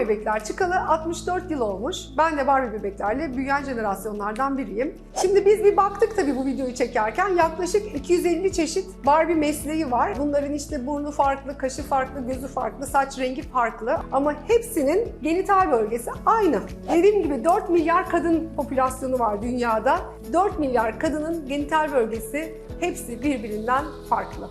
bebekler çıkalı 64 yıl olmuş. Ben de Barbie bebeklerle büyüyen jenerasyonlardan biriyim. Şimdi biz bir baktık tabii bu videoyu çekerken yaklaşık 250 çeşit Barbie mesleği var. Bunların işte burnu farklı, kaşı farklı, gözü farklı, saç rengi farklı ama hepsinin genital bölgesi aynı. Dediğim gibi 4 milyar kadın popülasyonu var dünyada. 4 milyar kadının genital bölgesi hepsi birbirinden farklı.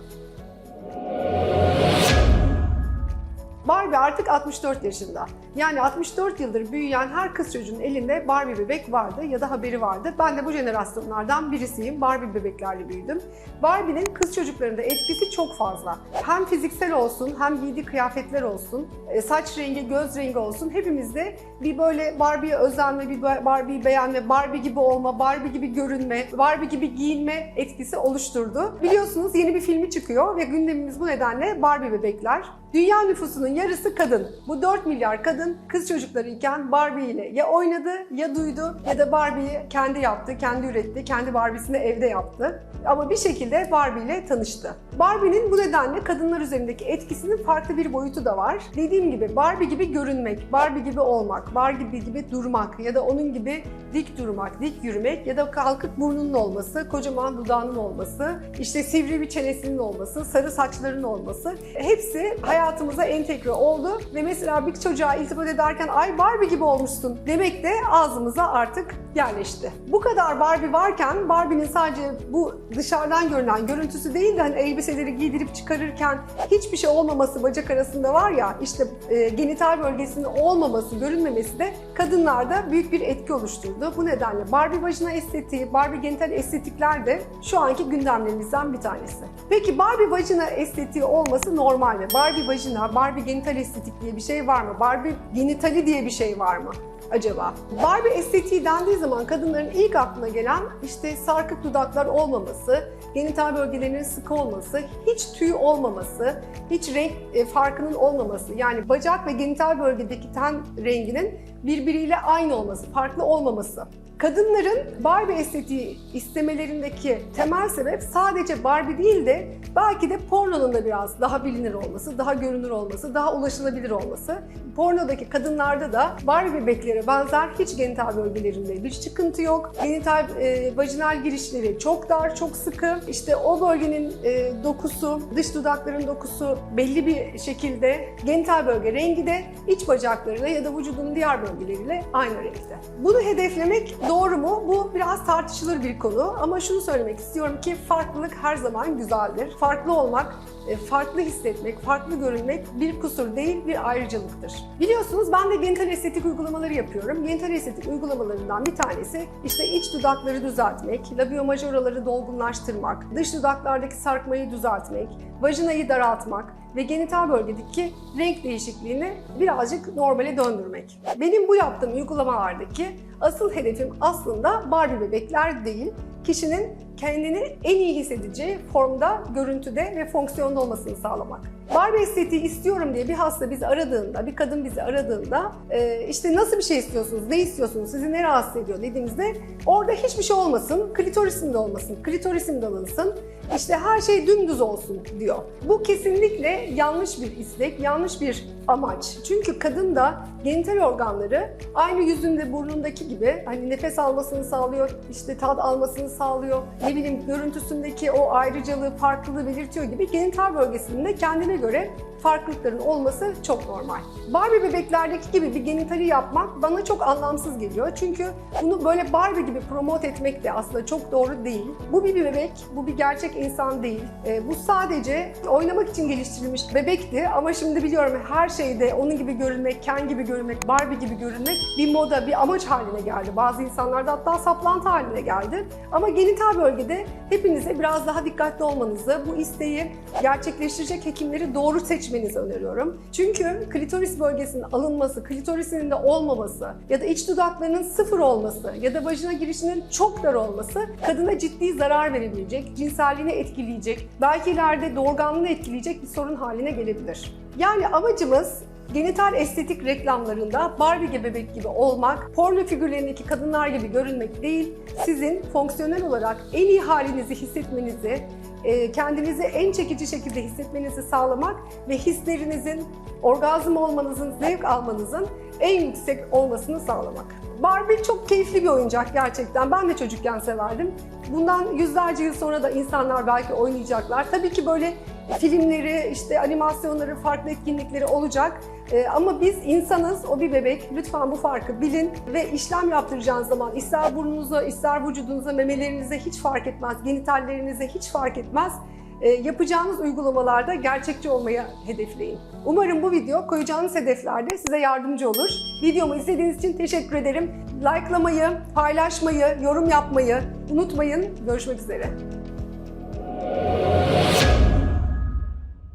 Barbie artık 64 yaşında. Yani 64 yıldır büyüyen her kız çocuğun elinde Barbie bebek vardı ya da haberi vardı. Ben de bu jenerasyonlardan birisiyim. Barbie bebeklerle büyüdüm. Barbie'nin kız çocuklarında etkisi çok fazla. Hem fiziksel olsun hem giydiği kıyafetler olsun, e, saç rengi, göz rengi olsun hepimizde bir böyle Barbie'ye özenme, bir Barbie'yi beğenme, Barbie gibi olma, Barbie gibi görünme, Barbie gibi giyinme etkisi oluşturdu. Biliyorsunuz yeni bir filmi çıkıyor ve gündemimiz bu nedenle Barbie bebekler. Dünya nüfusunun yarısı kadın. Bu 4 milyar kadın kız çocukları iken Barbie ile ya oynadı ya duydu ya da Barbie'yi kendi yaptı, kendi üretti, kendi Barbie'sini evde yaptı. Ama bir şekilde Barbie ile tanıştı. Barbie'nin bu nedenle kadınlar üzerindeki etkisinin farklı bir boyutu da var. Dediğim gibi Barbie gibi görünmek, Barbie gibi olmak, Barbie gibi durmak ya da onun gibi dik durmak, dik yürümek ya da kalkık burnunun olması, kocaman dudağının olması, işte sivri bir çenesinin olması, sarı saçlarının olması hepsi hayatımıza entegre oldu ve mesela bir çocuğa iltifat ederken ay Barbie gibi olmuşsun demek de ağzımıza artık yerleşti. Bu kadar Barbie varken Barbie'nin sadece bu dışarıdan görünen görüntüsü değil de hani elbiseleri giydirip çıkarırken hiçbir şey olmaması bacak arasında var ya işte e, genital bölgesinin olmaması, görünmemesi de kadınlarda büyük bir etki oluşturdu. Bu nedenle Barbie vajina estetiği, Barbie genital estetikler de şu anki gündemlerimizden bir tanesi. Peki Barbie vajina estetiği olması normal mi? Barbie vajina, Barbie genital estetik diye bir şey var mı? Barbie genitali diye bir şey var mı? acaba? Barbie estetiği dendiği zaman kadınların ilk aklına gelen işte sarkık dudaklar olmaması, genital bölgelerinin sıkı olması, hiç tüy olmaması, hiç renk e, farkının olmaması. Yani bacak ve genital bölgedeki ten renginin birbiriyle aynı olması, farklı olmaması. Kadınların Barbie estetiği istemelerindeki temel sebep sadece Barbie değil de belki de pornonun da biraz daha bilinir olması, daha görünür olması, daha ulaşılabilir olması. Pornodaki kadınlarda da Barbie bebeklere benzer hiç genital bölgelerinde bir çıkıntı yok. Genital e, vajinal girişleri çok dar, çok sıkı. İşte o bölgenin e, dokusu, dış dudakların dokusu belli bir şekilde genital bölge rengi de iç bacaklarıyla ya da vücudun diğer bölgeleriyle aynı renkte. Bunu hedeflemek doğru mu? Bu biraz tartışılır bir konu ama şunu söylemek istiyorum ki farklılık her zaman güzeldir. Farklı olmak, e, farklı hissetmek, farklı görünmek bir kusur değil, bir ayrıcalıktır. Biliyorsunuz ben de genital estetik uygulamaları yapıyorum. Genital estetik uygulamalarından bir tanesi işte iç dudakları düzeltmek, labio majoraları dolgunlaştırmak, dış dudaklardaki sarkmayı düzeltmek, vajinayı daraltmak ve genital bölgedeki renk değişikliğini birazcık normale döndürmek. Benim bu yaptığım uygulamalardaki asıl hedefim aslında Barbie bebekler değil, kişinin kendini en iyi hissedeceği formda, görüntüde ve fonksiyonda olmasını sağlamak. Barbie estetiği istiyorum diye bir hasta bizi aradığında, bir kadın bizi aradığında e, işte nasıl bir şey istiyorsunuz, ne istiyorsunuz, sizi ne rahatsız ediyor dediğimizde orada hiçbir şey olmasın, klitorisim de olmasın, klitorisim de alınsın, işte her şey dümdüz olsun diyor. Bu kesinlikle yanlış bir istek, yanlış bir amaç. Çünkü kadın da genital organları aynı yüzünde, burnundaki gibi hani nefes almasını sağlıyor, işte tat almasını sağlıyor, ne bileyim görüntüsündeki o ayrıcalığı, farklılığı belirtiyor gibi genital bölgesinde kendine göre farklılıkların olması çok normal. Barbie bebeklerdeki gibi bir genitali yapmak bana çok anlamsız geliyor. Çünkü bunu böyle Barbie gibi promote etmek de aslında çok doğru değil. Bu bir bebek, bu bir gerçek insan değil. E, bu sadece oynamak için geliştirilmiş bebekti ama şimdi biliyorum her şeyde onun gibi görünmek, Ken gibi görünmek, Barbie gibi görünmek bir moda, bir amaç haline geldi. Bazı insanlarda hatta saplantı haline geldi. Ama genital bölgede hepinize biraz daha dikkatli olmanızı, bu isteği gerçekleştirecek hekimleri doğru seçmenizi öneriyorum. Çünkü klitoris bölgesinin alınması, klitorisinin de olmaması ya da iç dudaklarının sıfır olması ya da vajina girişinin çok dar olması kadına ciddi zarar verebilecek, cinselliğini etkileyecek, belki ileride doğurganlığını etkileyecek bir sorun haline gelebilir. Yani amacımız genital estetik reklamlarında Barbie bebek gibi olmak, porno figürlerindeki kadınlar gibi görünmek değil, sizin fonksiyonel olarak en iyi halinizi hissetmenizi, e, kendinizi en çekici şekilde hissetmenizi sağlamak ve hislerinizin, orgazm olmanızın, zevk almanızın en yüksek olmasını sağlamak. Barbie çok keyifli bir oyuncak gerçekten. Ben de çocukken severdim. Bundan yüzlerce yıl sonra da insanlar belki oynayacaklar. Tabii ki böyle filmleri, işte animasyonları, farklı etkinlikleri olacak. Ee, ama biz insanız, o bir bebek. Lütfen bu farkı bilin ve işlem yaptıracağınız zaman ister burnunuza, ister vücudunuza, memelerinize hiç fark etmez, genitallerinize hiç fark etmez. Ee, yapacağınız uygulamalarda gerçekçi olmayı hedefleyin. Umarım bu video koyacağınız hedeflerde size yardımcı olur. Videomu izlediğiniz için teşekkür ederim. Likelamayı, paylaşmayı, yorum yapmayı unutmayın. Görüşmek üzere.